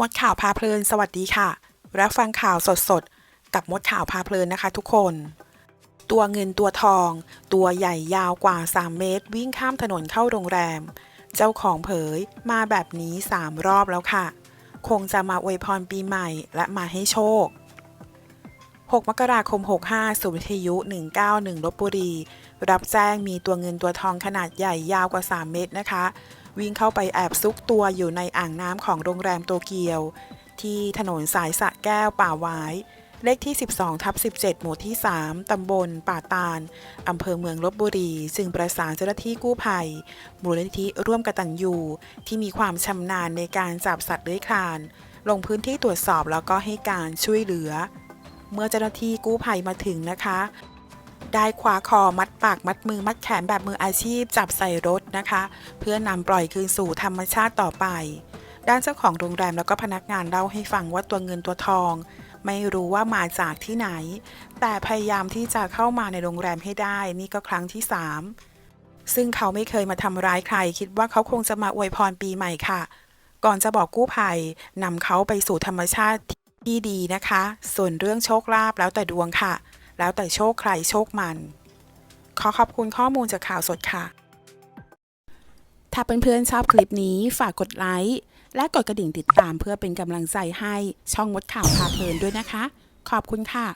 มดข่าวพาเพลินสวัสดีค่ะ รับฟังข่าวสดๆกับมดข่าวพาเพลินนะคะทุกคน ตัวเงินตัวทอง ตัวใหญ่ยาวกว่า 3 เมตร วิ่งข้ามถนนเข้าโรงแรม เจ้าของเผยมาแบบนี้ 3 รอบแล้วค่ะ คงจะมาอวยพรปีใหม่และมาให้โชค 6 มกราคม 65สุวิทยุ 191ลบบุรี รับแจ้งมีตัวเงินตัวทองขนาดใหญ่ยาวกว่า 3 เมตรนะคะ วิ่งเข้าไปแอบซุกตัวอยู่ในอ่างน้ำของโรงแรมโตเกียว ที่ถนนสายสะแก้วป่าหวายเลขที่ 12ทับ17 หมู่ที่ 3 ตำบล ป่าตาล อำเภอเมืองลบบุรี จึงประสานเจ้าหน้าที่กู้ภัย มูลนิธิร่วมกตัญญูที่มีความชำนาญในการจับสัตว์เลื้อยคลาน ลงพื้นที่ตรวจสอบแล้วก็ให้การช่วยเหลือ เมื่อเจ้าหน้าที่กู้ภัยมาถึงนะคะ ได้คว้าคอมัดปากมัดมือมัดแขนแบบมืออาชีพจับใส่รถนะคะ เพื่อนำปล่อยคืนสู่ธรรมชาติต่อไป ด้านเจ้าของโรงแรมแล้วก็พนักงานเล่าให้ฟังว่าตัวเงินตัวทอง ไม่รู้ว่ามาจากที่ไหน แต่พยายามที่จะเข้ามาในโรงแรมให้ได้นี่ก็ครั้งที่3ซึ่งเขาไม่เคยมาทำร้ายใคร คิดว่าเขาคงจะมาอวยพรปีใหม่ค่ะ ก่อนจะบอกกู้ภัยนำเขาไปสู่ธรรมชาติที่ดีนะคะ ส่วนเรื่องโชคลาภแล้วแต่ดวงค่ะ แล้วแต่โชคใครโชคมัน ขอขอบคุณข้อมูลจากข่าวสดค่ะ ถ้าเพื่อนๆชอบคลิปนี้ฝากกดไลค์และกดกระดิ่งติดตามเพื่อเป็นกำลังใจให้ช่องมดข่าวพาเพลินด้วยนะคะ ขอบคุณค่ะ